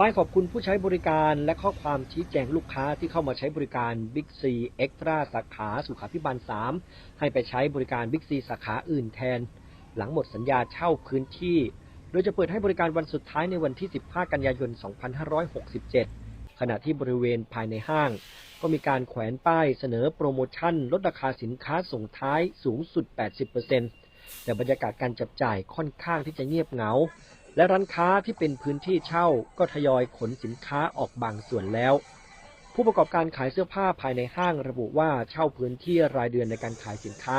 ป้ายขอบคุณผู้ใช้บริการและข้อความชี้แจงลูกค้าที่เข้ามาใช้บริการ Big C Extra สาขาสุขาพิบาล 3 ให้ไปใช้บริการ Big C สาขาอื่นแทน หลังหมดสัญญาเช่าพื้นที่ โดยจะเปิดให้บริการวันสุดท้ายในวันที่ 15 กันยายน 2567 ขณะที่บริเวณภายในห้าง ก็มีการแขวนป้ายเสนอโปรโมชั่น ลดราคาสินค้าส่งท้ายสูงสุด 80%แต่บรรยากาศการจับจ่ายค่อนข้างที่จะเงียบเหงา และร้านค้าที่เป็นพื้นที่เช่าก็ทยอยขนสินค้าออกบางส่วนแล้ว ผู้ประกอบการขายเสื้อผ้าภายในห้างระบุว่าเช่าพื้นที่รายเดือนในการขายสินค้า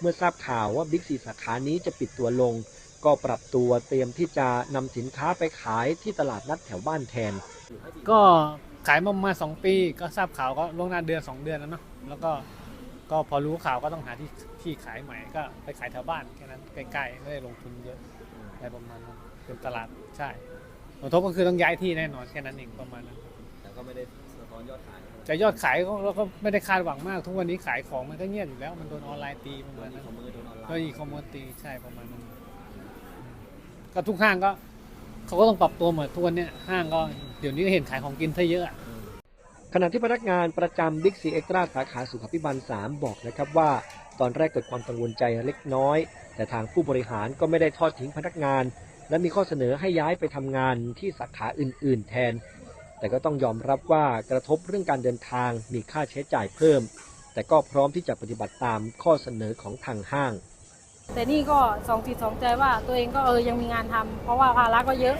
เมื่อทราบข่าวว่าบิ๊กซีสาขานี้จะปิดตัวลง ก็ปรับตัวเตรียมที่จะนำสินค้าไปขายที่ตลาดนัดแถวบ้านแทน ก็ขายมามาสองปีก็ทราบข่าวก็ล่วงหน้าเดือนสองเดือนแล้วเนาะแล้วก็ก็พอรู้ข่าวก็ต้องหาที่ที่ขายใหม่ก็ไปขายแถวบ้านแค่นั้นใกล้ๆไม่ได้ลงทุนเยอะ อะไรประมาณนั้นเป็นตลาดใช่ผลกระทบก็คือต้องย้ายที่แน่นอนแค่นั้นเองประมาณนั้น แต่ก็ไม่ได้สะท้อนยอดขายแต่ยอดขายก็เราก็ไม่ได้คาดหวังมาก ทุกวันนี้ขายของมันก็เงียบอยู่แล้ว มันโดนออนไลน์ตีประโดมาณนอีนั้นคอมเมิร์ซโดนออนไลก็น์อีคอมเมิร์ซตีใช่ประมาณนั้นก็ทุกห้างก็ เขาก็ต้องปรับตัวหมดทุกวันเนี้ยห้างก็เดี๋ยวนี้ก็เห็นขายของกินซะเยอะอะ ขณะที่พนักงานประจำบิ๊กซีเอ็กตร้าสาขาสุขภิบาล 3 บอกนะครับว่า ตอนแรกเกิดความกังวลใจเล็กน้อย แต่ทางผู้บริหารก็ไม่ได้ทอดทิ้งพนักงาน และมีข้อเสนอให้ย้ายไปทำงานที่สาขาอื่น ๆ แทน แต่ก็ต้องยอมรับว่ากระทบเรื่องการเดินทางมีค่าใช้จ่ายเพิ่ม แต่ก็พร้อมที่จะปฏิบัติตามข้อเสนอของทางห้าง แต่นี่ก็สองจิตสองใจว่าตัวเองก็เออยังมีงานทำเพราะว่าภาระก็เยอะ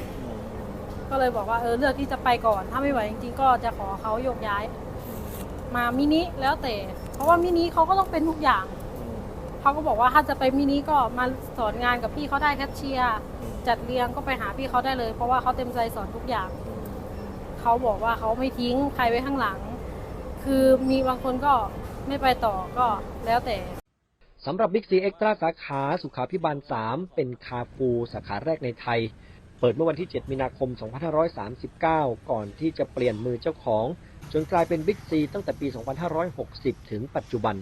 ก็เลยบอกว่าเออเลือกที่จะไปก่อน ถ้าไม่ไหวจริงๆก็จะขอเขาโยกย้าย มามินิแล้วแต่ เพราะว่ามินิเขาก็ต้องเป็นทุกอย่าง เขาก็บอกว่าถ้าจะไปมินิก็มาสอนงานกับพี่เขาได้แคชเชียร์จัดเรียงก็ไปหาพี่เขาได้เลย เพราะว่าเขาเต็มใจสอนทุกอย่าง เขาบอกว่าเขาไม่ทิ้งใครไว้ข้างหลัง คือมีบางคนก็ไม่ไปต่อก็แล้วแต่สำหรับ Big C Extra สาขาสุขาพิบาล 3 เป็นคาฟูสาขาแรกในไทย เปิดเมื่อวันที่ 7 มีนาคม 2539 ก่อนที่จะเปลี่ยนมือเจ้าของ จนกลายเป็น Big C ตั้งแต่ปี 2560 ถึงปัจจุบัน